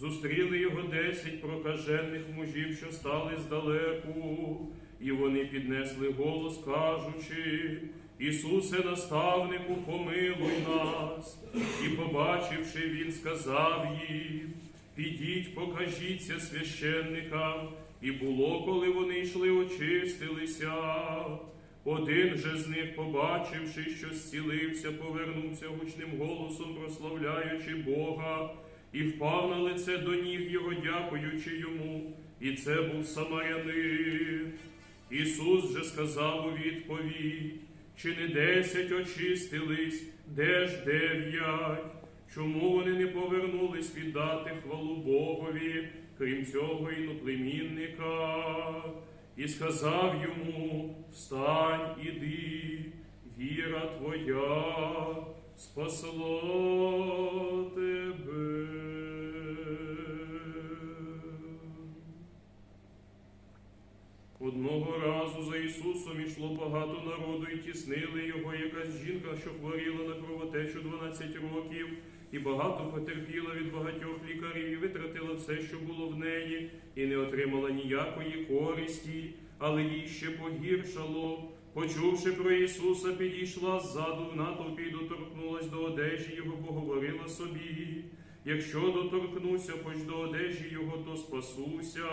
Зустріли його десять прокажених мужів, що стали здалеку, і вони піднесли голос, кажучи, Ісусе, наставнику, помилуй нас. І, побачивши, він сказав їм, підіть, покажіться священникам. І було, коли вони йшли, очистилися. Один же з них, побачивши, що зцілився, повернувся гучним голосом, прославляючи Бога, і впав на лице до ніг його, дякуючи йому, і це був самарянин. Ісус же сказав у відповідь, чи не десять очистились, де ж дев'ять? Чому вони не повернулись віддати хвалу Богові, крім цього іноплемінника? І сказав йому: Встань, іди, віра твоя спасло тебе. Одного разу за Ісусом ішло багато народу, і тіснили його якась жінка, що хворіла на кровотечу 12 років, і багато потерпіла від багатьох лікарів, і витратила все, що було в неї, і не отримала ніякої користі, але їй ще погіршало. Почувши про Ісуса, підійшла ззаду в натовпі доторкнулась до одежі його, бо говорила собі. Якщо доторкнуся хоч до одежі його, то спасуся.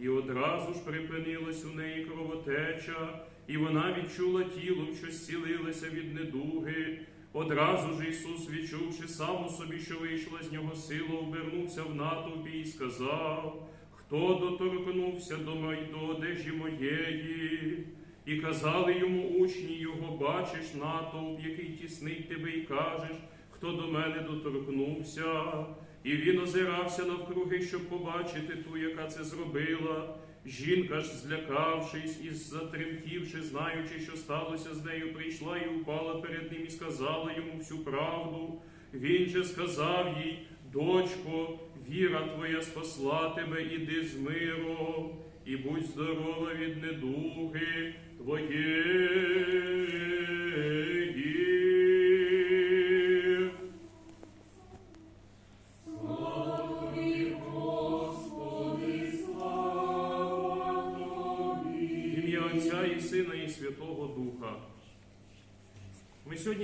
І одразу ж припинилась у неї кровотеча, і вона відчула тілом, що зцілилася від недуги. Одразу ж Ісус, відчувши сам у собі, що вийшла з нього сила, обернувся в натовпі і сказав: Хто доторкнувся до, до одежі моєї? І казали йому учні його, бачиш натовп, який тіснить тебе, і кажеш, хто до мене доторкнувся. І він озирався навкруги, щоб побачити ту, яка це зробила. Жінка ж, злякавшись і затремтівши, знаючи, що сталося з нею, прийшла і упала перед ним і сказала йому всю правду. Він же сказав їй, дочко, віра твоя спасла тебе, іди з миром, і будь здорова від недуги твоєї.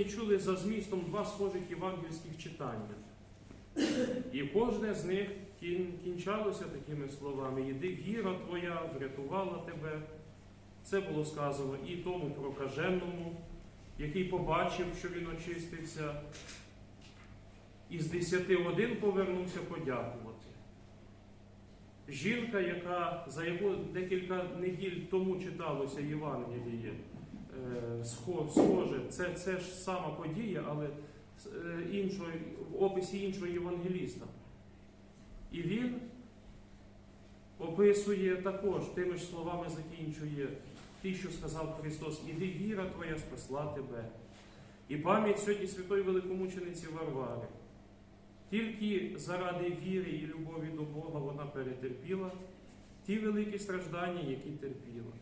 Сьогодні чули за змістом два схожих євангельських читання. І кожне з них кінчалося такими словами: Іди, віра твоя врятувала тебе. Це було сказано і тому прокаженному, який побачив, що він очистився, і з десяти один повернувся подякувати. Жінка, яка, за яку декілька неділь тому читалося Євангеліє, схоже, це, це ж сама подія, але е, іншої, в описі іншого євангеліста. І він описує також, тими ж словами закінчує ті, що сказав Христос, іди віра твоя спасла тебе. І пам'ять сьогодні святої великомучениці Варвари. Тільки заради віри і любові до Бога вона перетерпіла ті великі страждання, які терпіла.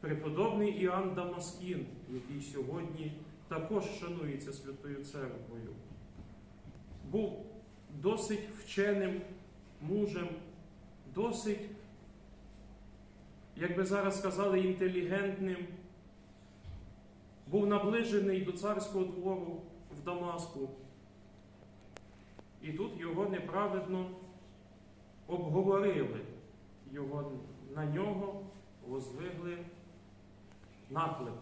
Преподобний Іоанн Дамаскін, який сьогодні також шанується Святою Церквою, був досить вченим мужем, досить, як би зараз сказали, інтелігентним, був наближений до царського двору в Дамаску. І тут його неправедно обговорили, його, на нього возвигли наклеп.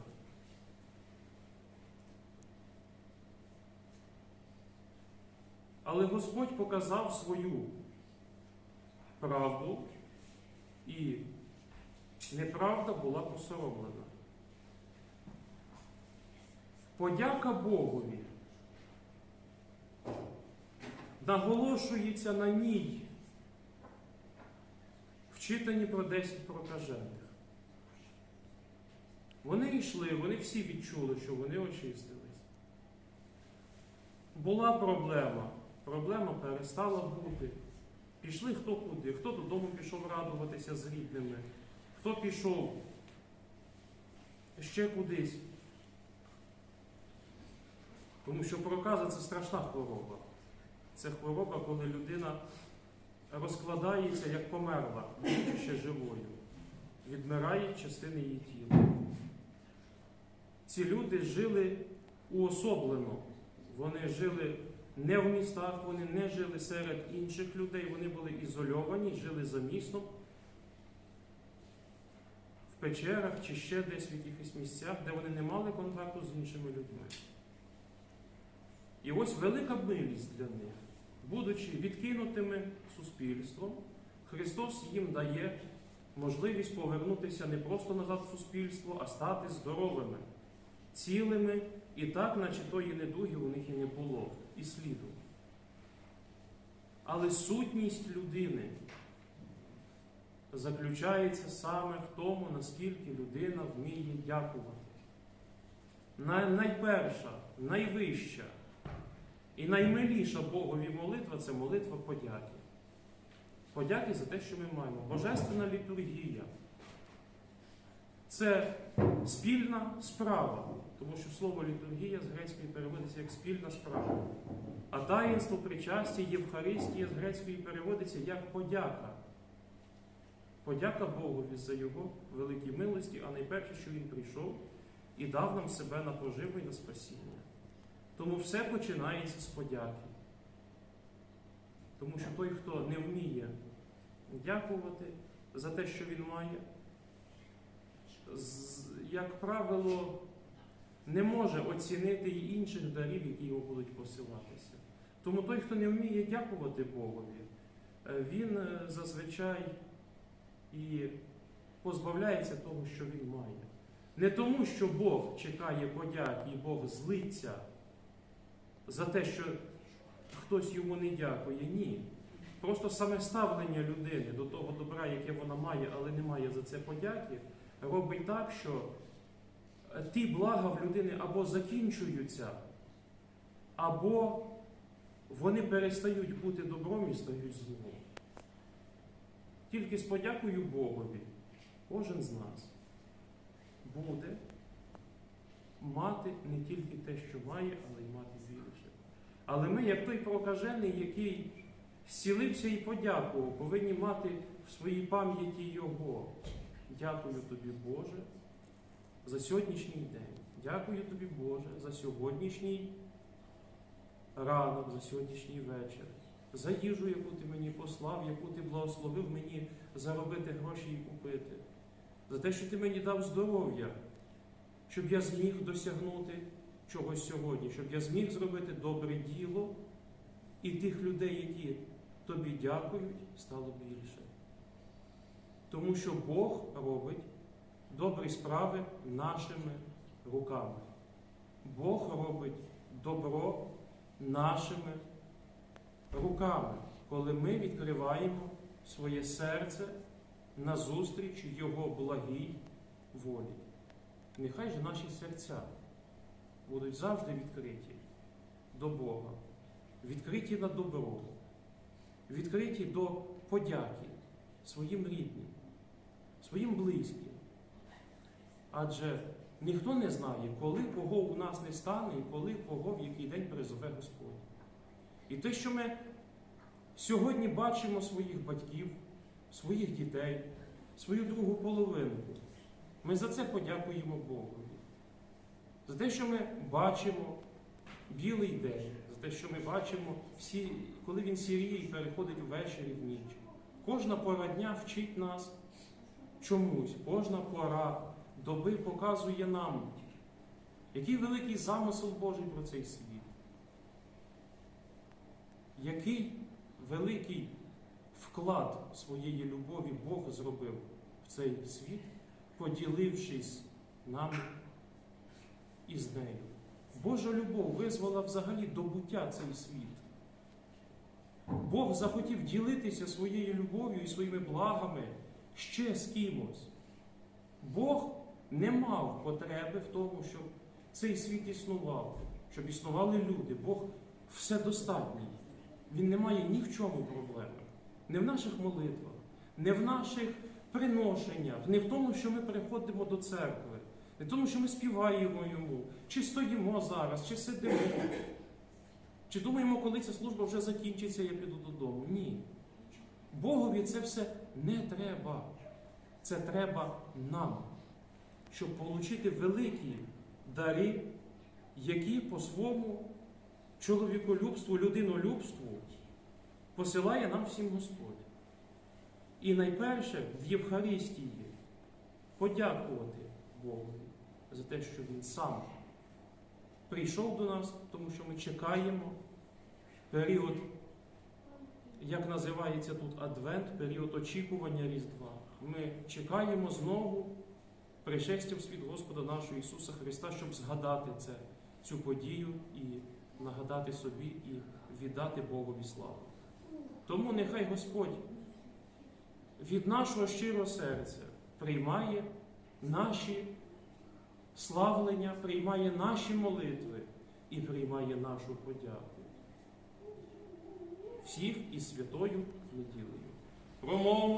Але Господь показав свою правду, і неправда була посороблена. Подяка Богові наголошується на ній в читанні про 10 прокажених. Вони йшли, вони всі відчули, що вони очистились. Була проблема. Проблема перестала бути. Пішли хто куди, хто додому пішов радуватися з рідними, хто пішов ще кудись. Тому що проказа це страшна хвороба. Це хвороба, коли людина розкладається як померла, будучи ще живою. Відмирають частини її тіла. Ці люди жили уособлено. Вони жили не в містах, вони не жили серед інших людей, вони були ізольовані, жили за містом, в печерах чи ще десь в якихось місцях, де вони не мали контакту з іншими людьми. І ось велика милість для них. Будучи відкинутими суспільством, Христос їм дає можливість повернутися не просто назад в суспільство, а стати здоровими, цілими, і так, наче тої недуги у них і не було, і сліду. Але сутність людини заключається саме в тому, наскільки людина вміє дякувати. Найперша, найвища і наймиліша Богові молитва це молитва подяки. Подяки за те, що ми маємо. Божественна літургія. Це спільна справа, тому що слово літургія з грецької переводиться як спільна справа. А таїнство причастя Євхаристія з грецької переводиться як подяка. Подяка Богові за Його великі милості, а найперше, що Він прийшов і дав нам себе на поживу і на спасіння. Тому все починається з подяки. Тому що той, хто не вміє дякувати за те, що він має, як правило, не може оцінити і інших дарів, які його будуть посилатися. Тому той, хто не вміє дякувати Богові, е, він е, зазвичай і позбавляється того, що він має. Не тому, що Бог чекає подяки і Бог злиться за те, що хтось йому не дякує. Ні. Просто саме ставлення людини до того добра, яке вона має, але не має за це подяки, робить так, що е, ті блага в людини або закінчуються, або вони перестають бути добром і стають злом. Тільки з подякою Богові кожен з нас буде мати не тільки те, що має, але й мати більше. Але ми, як той прокажений, який зцілився і подякував, повинні мати в своїй пам'яті Його. Дякую тобі, Боже, за сьогоднішній день. Дякую тобі, Боже, за сьогоднішній ранок, за сьогоднішній вечір, за їжу, яку ти мені послав, яку ти благословив мені заробити гроші і купити, за те, що ти мені дав здоров'я, щоб я зміг досягнути чогось сьогодні, щоб я зміг зробити добре діло, і тих людей, які тобі дякують, стало більше. Тому що Бог робить добрі справи нашими руками. Бог робить добро нашими руками, коли ми відкриваємо своє серце назустріч Його благій волі. Нехай же наші серця будуть завжди відкриті до Бога, відкриті на добро, відкриті до подяки своїм рідним, своїм близьким. Адже ніхто не знає, коли кого у нас не стане і коли кого в який день призове Господь. І те, що ми сьогодні бачимо своїх батьків, своїх дітей, свою другу половинку, ми за це подякуємо Богу. За те, що ми бачимо білий день, за те, що ми бачимо, всі, коли він сіріє і переходить ввечері в ніч. Кожна пора дня вчить нас чомусь, кожна пора доби показує нам, який великий замисел Божий про цей світ. Який великий вклад своєї любові Бог зробив в цей світ, поділившись нами із нею. Божа любов визвала взагалі до буття цей світ. Бог захотів ділитися своєю любов'ю і своїми благами ще з кимось. Бог не мав потреби в тому, щоб цей світ існував, щоб існували люди. Бог вседостатній. Він не має ні в чому проблеми. Не в наших молитвах, не в наших приношеннях, не в тому, що ми приходимо до церкви, не в тому, що ми співаємо йому, чи стоїмо зараз, чи сидимо, чи думаємо, коли ця служба вже закінчиться, я піду додому. Ні. Богові це все не треба. Це треба нам, щоб отримати великі дари, які по своєму чоловіколюбству, людинолюбству посилає нам всім Господь. І найперше в Євхаристії подякувати Богу за те, що Він сам прийшов до нас, тому що ми чекаємо період, як називається тут Адвент, період очікування Різдва. Ми чекаємо знову пришестя в світ Господа нашого Ісуса Христа, щоб згадати це, цю подію і нагадати собі і віддати Богові славу. Тому нехай Господь від нашого щирого серця приймає наші славлення, приймає наші молитви і приймає нашу подяку. Всіх із святою неділею. Промову